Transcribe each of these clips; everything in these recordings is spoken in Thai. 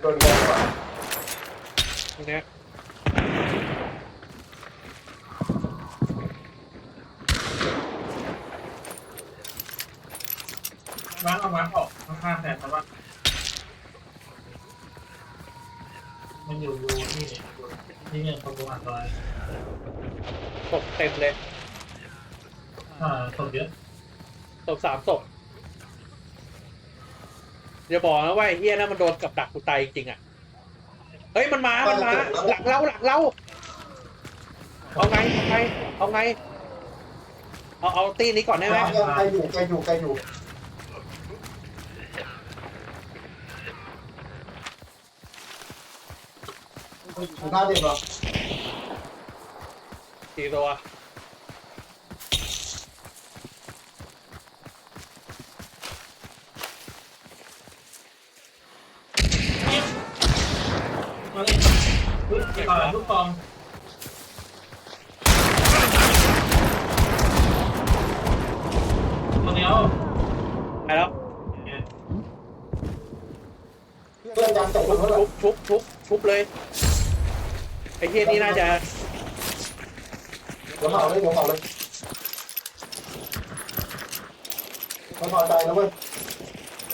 โดนแรงกว่าตรงเนี้ยว้างเอาว้างออกข้างๆแต่แต่ว่ามันอยู่อยู่นี่อยู่นี่เนี่ยคนประมาณร้อยศพเต็มเลย อ่าคนเยอะศพสามศพ อย่าบอกนะว่าไอ้เฮียนั่นมันโดนกับดักกูตายจริงๆอะ เฮ้ยมันมา มันมา หลังเราหลังเรา เอาไงเอาไงเอาไง เอาเอาตีนี้ก่อนได้ไหมยังยังใครอยู่ใครอยู่ใครอยู่อยู่หน้าเด็กเหรอสี่ตัว มาเลยอุ๊ยต่อลูกกองตัวเดียวไปแล้วเพื่อนยังแต่คนเท่าไหร่ชุบชุบชุบชุบเลยไอ้เฮียนี่น่าจะเดี๋ยวเผาเลยเดี๋ยวเผาเลยมันพอใจแล้วเว้ย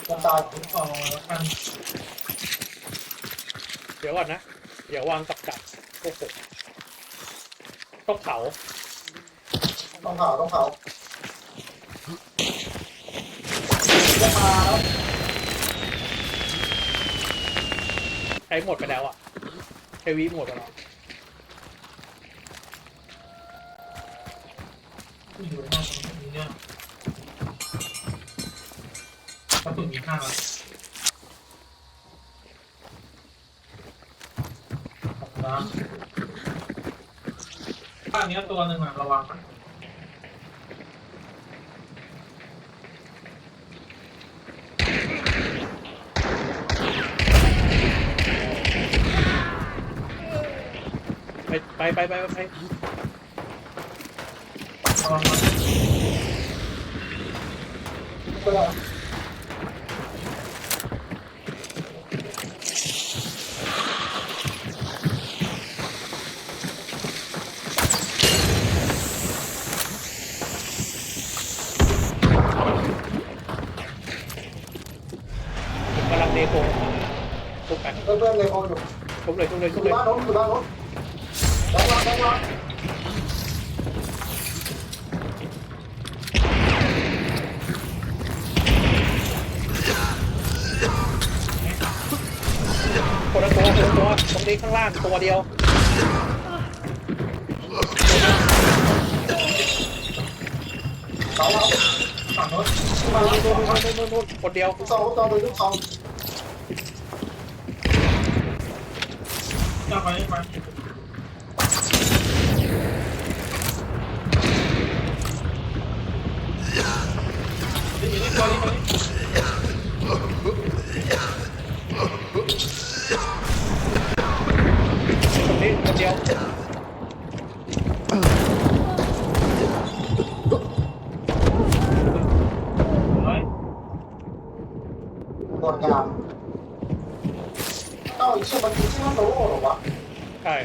มันตายลูกกองแล้วกันเดี๋ยวก่อนนะเดี๋ยววางกับดักโอ้โหต้องเผาต้องเผาต้องเผาจะมาแล้วใช้หมดไปแล้วอะใช้วิหมดไปแล้วอยู่หน้าตรงนี้เนี่ยกระสุนมีข้างแล้วขอบคุณ นะบ้านเนี้ยตัวหนึ่งอะระวังนะไปไปไปไปไประวังนะ ก็ได้ กำลัง เดโคทุบกันเพื่อนเพื่อนเลยพออยู่ทุบเลยทุบเลยทุบยู่เลยบ้านโน้นอยู่บ้านโน้นแบงค์วางแบงค์วางคนละตัวคนละตัวตรงนี้ข้างล่างตัวเดียวเสาเรา ฝั่งโน้นมาแล้วโดนโดนนู่นนู่นคนเดียวลูกซองลูกซองเลยลูกซองจับไปไป โดนกลางเอ้าไอ้ชี่ยมันี้มันรู้เหรอวะ ใช่